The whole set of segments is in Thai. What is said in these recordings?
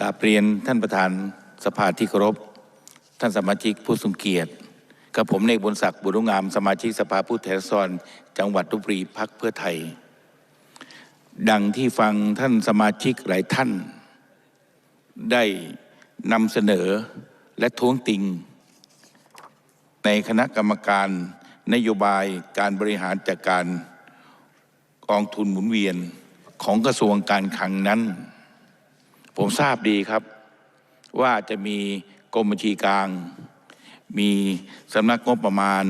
กราบเรียนท่านประธานสภาที่เคารพ ท่านสมาชิกผู้ทรงเกียรติกับผมเอกบุญศักดิ์บุรุงาม สมาชิกสภาผู้แทนราษฎรจังหวัดลพบุรีพักเพื่อไทย ดังที่ฟังท่านสมาชิกหลายท่าน ได้นำเสนอและท้วงติง ในคณะกรรมการนโยบายการบริหารจัดการกองทุนหมุนเวียนของกระทรวงการคลังนั้น ผมทราบดีครับ ว่าจะมีกรมบัญชีกลาง มีสำนักงบประมาณ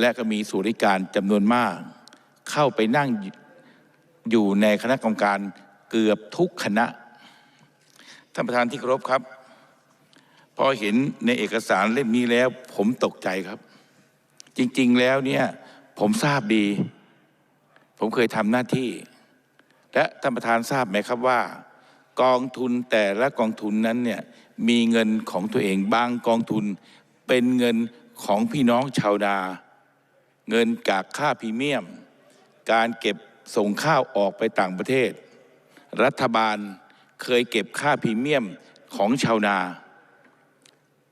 และก็มีส่วนราชการจำนวนมาก เข้าไปนั่งอยู่ในคณะกรรมการเกือบทุกคณะ ท่านประธานที่เคารพครับ พอเห็นในเอกสารเล่มนี้แล้ว ผมตกใจครับ จริงๆแล้วเนี่ยผมทราบดี ผมเคยทำหน้าที่ และท่านประธานทราบไหมครับว่า กองทุนแต่ละกองทุนนั้นเนี่ยมีเงินของตัวเองบางกองทุน เป็นเงินของพี่น้องชาวนา เงินกากค่าพรีเมียม การเก็บส่งข้าวออกไปต่างประเทศ รัฐบาลเคยเก็บค่าพรีเมียมของชาวนา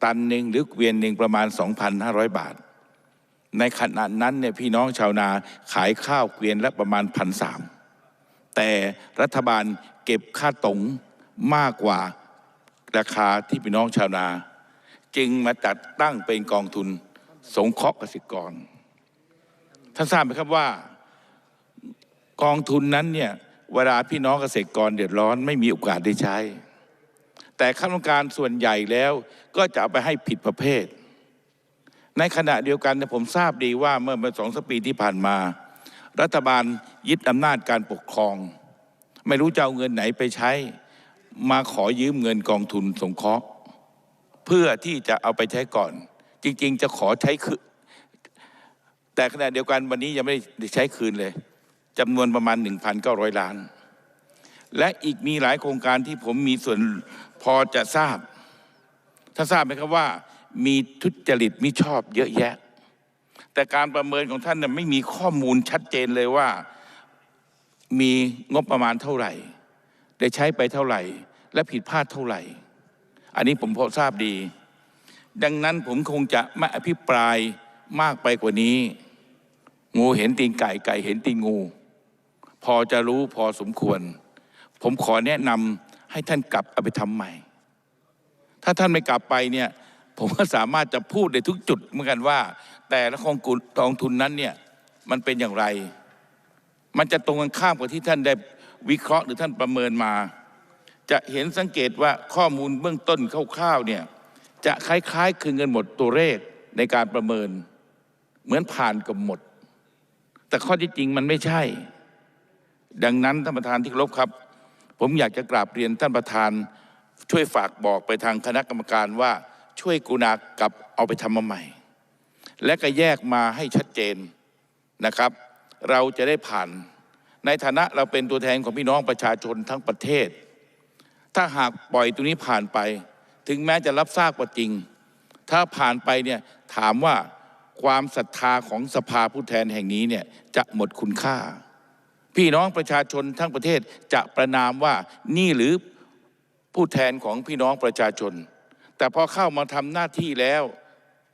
ตันหนึ่งหรือเกวียนหนึ่งประมาณ 2,500 บาท ในขณะนั้นเนี่ยพี่น้องชาวนาขายข้าวเกวียนละประมาณพันสาม แต่รัฐบาลเก็บค่าตงมากกว่าราคาที่พี่น้องชาวนา จึงมาจัดตั้งเป็นกองทุนสงเคราะห์เกษตรกรท่านทราบไหมครับว่า กองทุนนั้นเนี่ยเวลาพี่น้องเกษตรกรเดือดร้อนไม่มีโอกาสได้ใช้ แต่ข้าราชการส่วนใหญ่แล้วก็จะเอาไปให้ผิดประเภท ในขณะเดียวกันผมทราบดีว่าเมื่อมาสองสปีที่ผ่านมา รัฐบาลยึดอำนาจการปกครอง ไม่รู้จะเอาเงินไหนไปใช้ มาขอยืมเงินกองทุนสงเคราะห์ เพื่อที่จะเอาไปใช้ก่อน จริง ๆ จะขอใช้คืนแต่ขณะเดียวกันวันนี้ยังไม่ได้ใช้คืนเลยจำนวนประมาณ 1,900 ล้าน และอีกมีหลายโครงการที่ผมมีส่วนพอจะทราบ ถ้าทราบไหมครับว่า มีทุจริตมิชอบเยอะแยะ แต่การประเมินของท่านไม่มีข้อมูลชัดเจนเลยว่ามีงบประมาณเท่าไหร่ ได้ใช้ไปเท่าไหร่ และผิดพลาดเท่าไหร่ อันนี้ผมพอทราบดี ดังนั้นผมคงจะไม่อภิปรายมากไปกว่านี้ งูเห็นตีนไก่ไก่เห็นตีนงู พอจะรู้พอสมควร ผมขอแนะนำให้ท่านกลับเอาไปทำใหม่ ถ้าท่านไม่กลับไปเนี่ย ผมก็สามารถจะพูดในทุกจุดเหมือนกันว่า แต่ละกองทุนกองทุนนั้นเนี่ยมันเป็นอย่างไร มันจะตรงกันข้ามกับที่ท่านได้วิเคราะห์หรือท่านประเมินมา จะเห็นสังเกตว่าข้อมูลเบื้องต้นคร่าวๆเนี่ยจะคล้ายๆคือเงินหมดตัวเลขในการประเมิน เหมือนผ่านกับหมด แต่ข้อที่จริงมันไม่ใช่ ดังนั้นท่านประธานที่เคารพครับ ผมอยากจะกราบเรียนท่านประธานช่วยฝากบอกไปทางคณะกรรมการว่า ช่วยกุณากลับเอาไปทำมาใหม่ และก็แยกมาให้ชัดเจนนะครับ เราจะได้ผ่าน ในฐานะเราเป็นตัวแทนของพี่น้องประชาชนทั้งประเทศ ถ้าหากปล่อยตัวนี้ผ่านไป ถึงแม้จะรับทราบว่าจริง ถ้าผ่านไปเนี่ยถามว่าความศรัทธาของสภาผู้แทนแห่งนี้เนี่ยจะหมดคุณค่า พี่น้องประชาชนทั้งประเทศจะประนามว่านี่หรือผู้แทนของพี่น้องประชาชน แต่พอเข้ามาทำหน้าที่แล้ว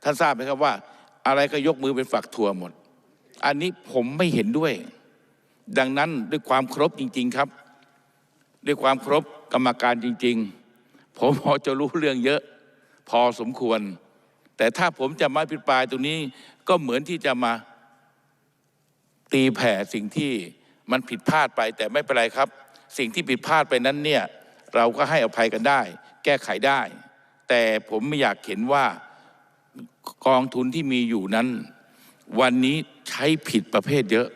ท่านทราบไหมครับว่า อะไรก็ยกมือเป็นฝักถั่วหมด อันนี้ผมไม่เห็นด้วย ดังนั้นด้วยความเคารพจริง ๆครับ ด้วยความเคารพกรรมการจริง ๆ ผมพอจะรู้เรื่องเยอะ พอสมควร แต่ถ้าผมจะมาพิปรายตรงนี้ก็เหมือนที่จะมาตีแผ่สิ่งที่มันผิดพลาดไป แต่ไม่เป็นไรครับ สิ่งที่ผิดพลาดไปนั้นเนี่ยเราก็ให้อภัยกันได้ แก้ไขได้ แต่ผมไม่อยากเห็นว่ากองทุนที่มีอยู่นั้น วันนี้ใช้ผิดประเภทเยอะ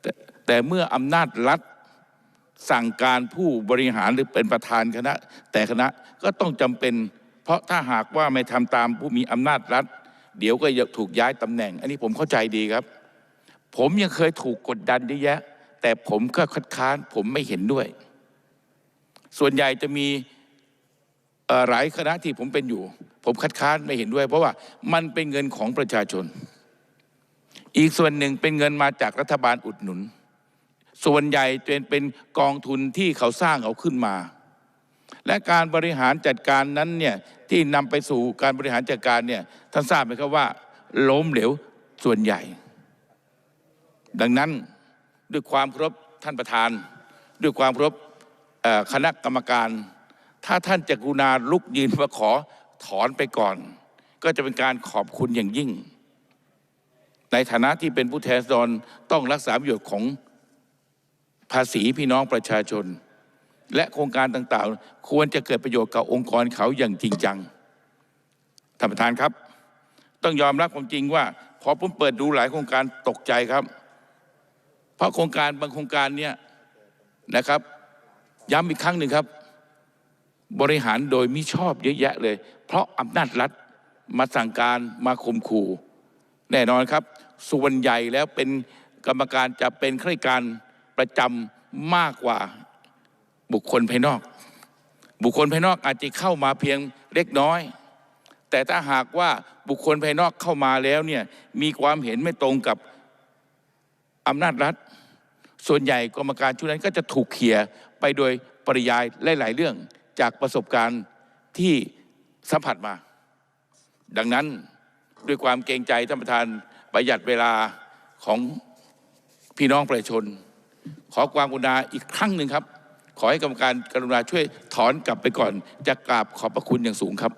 แต่แต่เมื่ออำนาจรัฐสั่งการผู้บริหารหรือเป็นประธานคณะ แต่คณะก็ต้องจำเป็น เพราะถ้าหากว่าไม่ทำตามผู้มีอำนาจรัฐ เดี๋ยวก็จะถูกย้ายตำแหน่ง อันนี้ผมเข้าใจดีครับ ผมยังเคยถูกกดดันเยอะแยะ แต่ผมก็คัดค้านผมไม่เห็นด้วย ส่วนใหญ่จะมี หลายคณะที่ผมเป็นอยู่ ผมคัดค้านไม่เห็นด้วย เพราะว่ามันเป็นเงินของประชาชน อีกส่วนหนึ่งเป็นเงินมาจากรัฐบาลอุดหนุน ส่วนใหญ่เป็นเป็นกองทุนที่เขาสร้างเอาขึ้นมา และการบริหารจัดการนั้นเนี่ยที่นำไปสู่การบริหารจัดการเนี่ยท่านทราบไหมครับว่าล้มเหลวส่วนใหญ่ ดังนั้นด้วยความเคารพท่านประธาน ด้วยความเคารพคณะกรรมการ ถ้าท่านจะกรุณาลุกยืนมาขอถอนไปก่อน ก็จะเป็นการขอบคุณอย่างยิ่ง ในฐานะที่เป็นผู้แทนราษฎรต้องรักษาประโยชน์ของภาษีพี่น้องประชาชน และโครงการต่างๆ ควรจะเกิดประโยชน์กับองค์กรเขาอย่างจริงจังท่านประธานครับ ต้องยอมรับความจริงว่าพอผมเปิดดูหลายโครงการตกใจครับ เพราะโครงการบางโครงการเนี่ยนะครับ ย้ำอีกครั้งหนึ่งครับ บริหารโดยมิชอบเยอะแยะเลย เพราะอำนาจรัฐมาสั่งการมาข่มขู่แน่นอนครับ ส่วนใหญ่แล้วเป็นกรรมการจะเป็นข้าราชการประจำมากกว่าบุคคลภายนอก บุคคลภายนอกอาจจะเข้ามาเพียงเล็กน้อย แต่ถ้าหากว่าบุคคลภายนอกเข้ามาแล้วเนี่ยมีความเห็นไม่ตรงกับอำนาจรัฐ ส่วนใหญ่กรรมการชุดนั้นก็จะถูกเขี่ยไปโดยปริยายหลาย ๆ เรื่อง จากประสบการณ์ที่สัมผัสมา ดังนั้นด้วยความเกรงใจท่านประธานประหยัดเวลาของพี่น้องประชาชน ขอความกรุณาอีกครั้งหนึ่งครับ ขอให้กรรมการกรุณาช่วยถอนกลับไปก่อน จะกราบขอบพระคุณอย่างสูงครับ